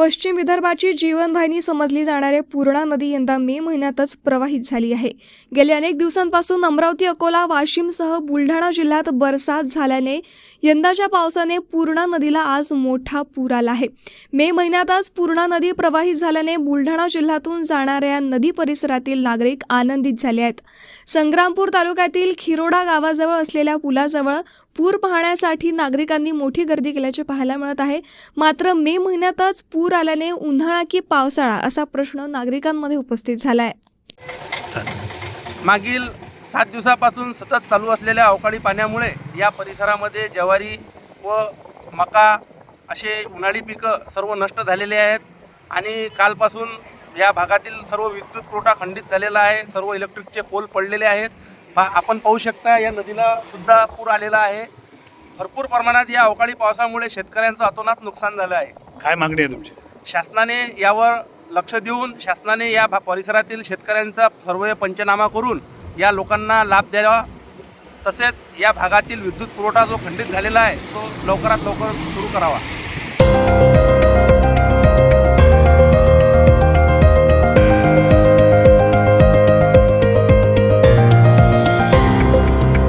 पश्चिम विदर्भाची जीवनवाहिनी समजली जाणारी पूर्णा नदी यंदा मे महिन्यातच प्रवाहित झाली आहे. गेल्या अनेक दिवसांपासून अमरावती अकोला वाशिमसह बुलढाणा जिल्ह्यात बरसात झाल्याने यंदाच्या पावसाने पूर्णा नदीला आज मोठा पूर आला आहे. मे महिन्यातच पूर्णा नदी प्रवाहित झाल्याने बुलढाणा जिल्ह्यातून जाणाऱ्या नदी परिसरातील नागरिक आनंदित झाले आहेत. संग्रामपूर तालुक्यातील खिरोडा गावाजवळ असलेल्या पुलाजवळ पूर पाहण्यासाठी नागरिकांनी मोठी गर्दी केल्याचे पाहायला मिळत आहे. मात्र मे महिन्यातच पूर पूर आल्याने उन्हाळा की पावसाळा असा प्रश्न नागरिकांमध्ये उपस्थित झाला आहे मागील सात दिवसापासून सतत चालू असलेल्या अवकाळी पाण्यामुळे या परिसरामध्ये ज्वारी व मका असे उन्हाळी पिकं सर्व नष्ट झालेले आहेत आणि कालपासून या भागातील सर्व विद्युत पुरवठा खंडित झालेला आहे. सर्व इलेक्ट्रिकचे पोल पडलेले आहेत. पा आपण पाहू शकता या नदीला सुद्धा पूर आलेला आहे. भरपूर प्रमाणात या अवकाळी पावसामुळे शेतकऱ्यांचं अतोनात नुकसान झालं आहे. काय मागणी आहे तुमची? शासनाने यावर लक्ष देऊन शासनाने या भा परिसरातील शेतकऱ्यांचा सर्व पंचनामा करून या लोकांना लाभ द्यावा. तसेच या भागातील विद्युत पुरवठा जो खंडित झालेला आहे तो लवकरात लवकर सुरू करावा.